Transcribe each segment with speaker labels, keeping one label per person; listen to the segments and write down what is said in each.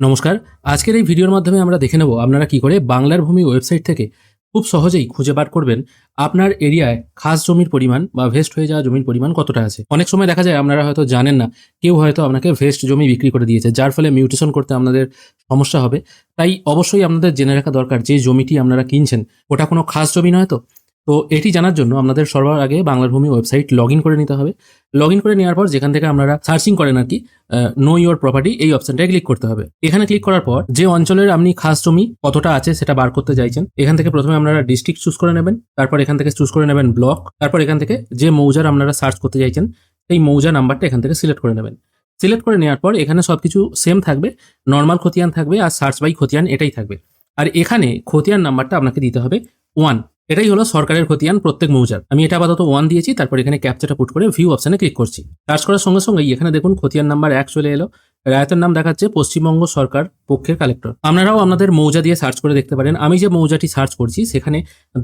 Speaker 1: নমস্কার। আজকের এই ভিডিওর মাধ্যমে আমরা দেখে নেব আপনারা কি করে বাংলার ভূমি ওয়েবসাইট থেকে খুব সহজেই খুঁজে বার করবেন আপনার এরিয়ায় খাস জমির পরিমাণ বা ভেস্ট হয়ে যাওয়া জমির পরিমাণ কতটা আছে। অনেক সময় দেখা যায় আপনারা হয়তো জানেন না, কেউ হয়তো আপনাকে ভেস্ট জমি বিক্রি করে দিয়েছে, যার ফলে মিউটেশন করতে আপনাদের সমস্যা হবে। তাই অবশ্যই আপনাদের জেনে রাখা দরকার যে জমিটি আপনারা কিনছেন, ওটা কোনো খাস জমি নয় তো? তো এটি জানার জন্য আপনাদের সবার আগে বাংলার ভূমি ওয়েবসাইট লগ করে নিতে হবে। লগ করে নেওয়ার পর যেখান থেকে আপনারা সার্চিং করেন আর কি নো ইওর প্রপার্টি এই অপশনটায় ক্লিক করতে হবে। এখানে ক্লিক করার পর যে অঞ্চলের আপনি খাস জমি কতটা আছে সেটা বার করতে চাইছেন, এখান থেকে প্রথমে আপনারা ডিস্ট্রিক্ট চুজ করে নেবেন, তারপর এখান থেকে চুজ করে নেবেন ব্লক তারপর এখান থেকে যে মৌজার আপনারা সার্চ করতে চাইছেন, সেই মৌজা নাম্বারটা এখান থেকে সিলেক্ট করে নেবেন। সিলেক্ট করে নেওয়ার পর এখানে সবকিছু সেম থাকবে নর্মাল খতিয়ান থাকবে আর সার্চ বাই খতিয়ান এটাই থাকবে। আর এখানে খতিয়ান নাম্বারটা আপনাকে দিতে হবে ওয়ান এটাই হলো সরকারের খতিয়ান প্রত্যেক মৌজার। আমি এটা আপাতত ওয়ান দিয়েছি, তারপর এখানে ক্যাপচাটা পুট করে ভিউ অপশনে ক্লিক করছি। সার্চ করার সঙ্গে সঙ্গেই এখানে দেখুন খতিয়ান নাম্বার এক চলে এলো। রায়তের নাম দেখাচ্ছে পশ্চিমবঙ্গ সরকার পক্ষের কালেক্টর আপনারাও আপনাদের মৌজা দিয়ে সার্চ করে দেখতে পারেন। আমি যে মৌজাটি সার্চ করছি, সেখানে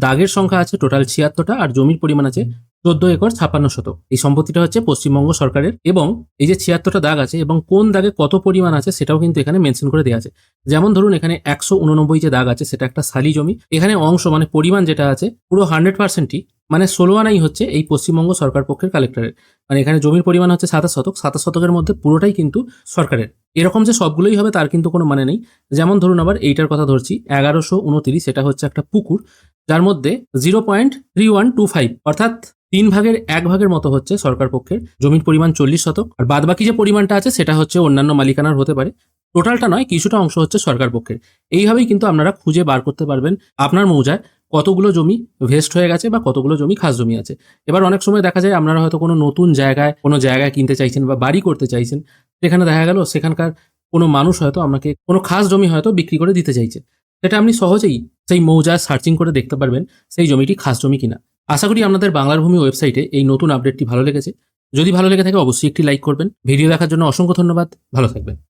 Speaker 1: দাগের সংখ্যা আছে টোটাল ছিয়াত্তরটা আর জমির পরিমাণ আছে চোদ্দ একর ছাপ্পান্ন শতক। এই সম্পত্তিটা হচ্ছে পশ্চিমবঙ্গ সরকারের এবং এই যে ছিয়াত্তরটা দাগ আছে এবং কোন দাগে কত পরিমাণ আছে সেটাও কিন্তু এখানে মেনশন করে দেওয়া আছে। যেমন ধরুন এখানে একশো উননব্বই যে দাগ আছে, সেটা একটা সালি জমি। এখানে অংশ মানে পরিমাণ যেটা আছে, পুরো হান্ড্রেড পার্সেন্টই মানে ষোলো আনাই হচ্ছে এই পশ্চিমবঙ্গ সরকার পক্ষের কালেক্টরের। মানে এখানে জমির পরিমাণ হচ্ছে সাতাশ শতক, সাতাশ শতকের মধ্যে পুরোটাই কিন্তু সরকারের। এরকম যে সবগুলোই হবে তার কিন্তু কোনো মানে নেই। যেমন ধরুন আবার এইটার কথা ধরছি, এগারোশো উনতিরিশ সেটা হচ্ছে একটা পুকুর, যার মধ্যে zero point three one two five, অর্থাৎ তিন ভাগের এক ভাগের মতো হচ্ছে সরকার পক্ষের। জমির পরিমাণ চল্লিশ শতক, আর বাদবাকি যে পরিমাণটা আছে, সেটা হচ্ছে অন্যান্য মালিকানার হতে পারে। টোটালটা নয়, কিছুটা অংশ হচ্ছে সরকার পক্ষের। এইভাবেই কিন্তু আপনারা খুঁজে বার করতে পারবেন আপনার মৌজায় কতগুলো জমি ভেস্ট হয়ে গেছে বা কতগুলো জমি খাস জমি আছে। এবার অনেক সময় দেখা যায় আপনারা হয়তো কোনো নতুন জায়গায়, কোনো জায়গায় কিনতে চাইছেন বা বাড়ি করতে চাইছেন, সেখানে দেখা গেল সেখানকার কোনো মানুষ হয়তো আপনাকে কোনো খাস জমি হয়তো বিক্রি করে দিতে চাইছে। সেটা আপনি সহজেই সেই মৌজা সার্চিং করে দেখতে পারবেন সেই জমিটি খাস জমি কিনা। আশা করি আপনাদের বাংলার ভূমি ওয়েবসাইটে এই নতুন আপডেটটি ভালো লেগেছে। যদি ভালো লেগে থাকে অবশ্যই একটি লাইক করবেন। ভিডিও দেখার জন্য অসংখ্য ধন্যবাদ। ভালো থাকবেন।